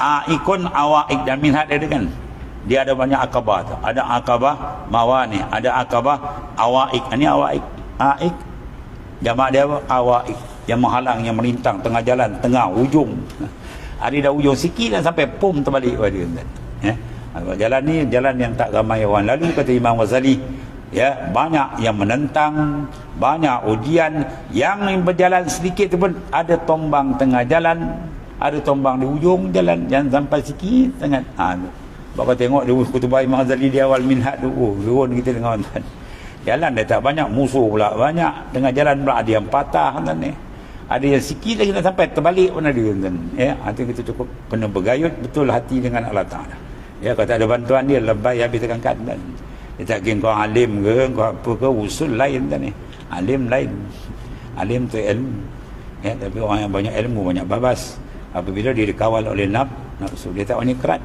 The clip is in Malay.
Aikun awaik dan minhat dia kan. Dia ada banyak akabah tu. Ada akabah mawani, ada akabah awaik. Ini awaik. Aik. Jamak dia apa? Awaik. Yang menghalang, yang melintang tengah jalan, tengah ujung. Ada dah ujung sikit dan sampai pum terbalik pada. Ya. Jalan ni jalan yang tak ramai orang lalu kata Imam Ghazali ya banyak yang menentang banyak ujian yang berjalan sedikit pun ada tombang tengah jalan ada tombang di ujung jalan jangan sampai sikit sangat. Ha bapak tengok dia Imam Ghazali di awal minhat tu. Oh turun kita dengan tuan. Jalan dia tak banyak musuh pula banyak. Tengah jalan pula ada yang patah tuan ni. Ada yang sikit lagi nak sampai terbalik pun ada tuan ya hati kita cukup kena bergayut betul hati dengan Allah Taala. Ya kalau tak ada bantuan dia lebay habis tekan kan dia tak kira kau alim ke, kau apa ke, usul lain kan ni. Alim lain. Alim tu ilmu. Ya, tapi orang yang banyak ilmu, banyak babas. Apabila dia dikawal oleh naf, nafsu, dia tak orang kerat.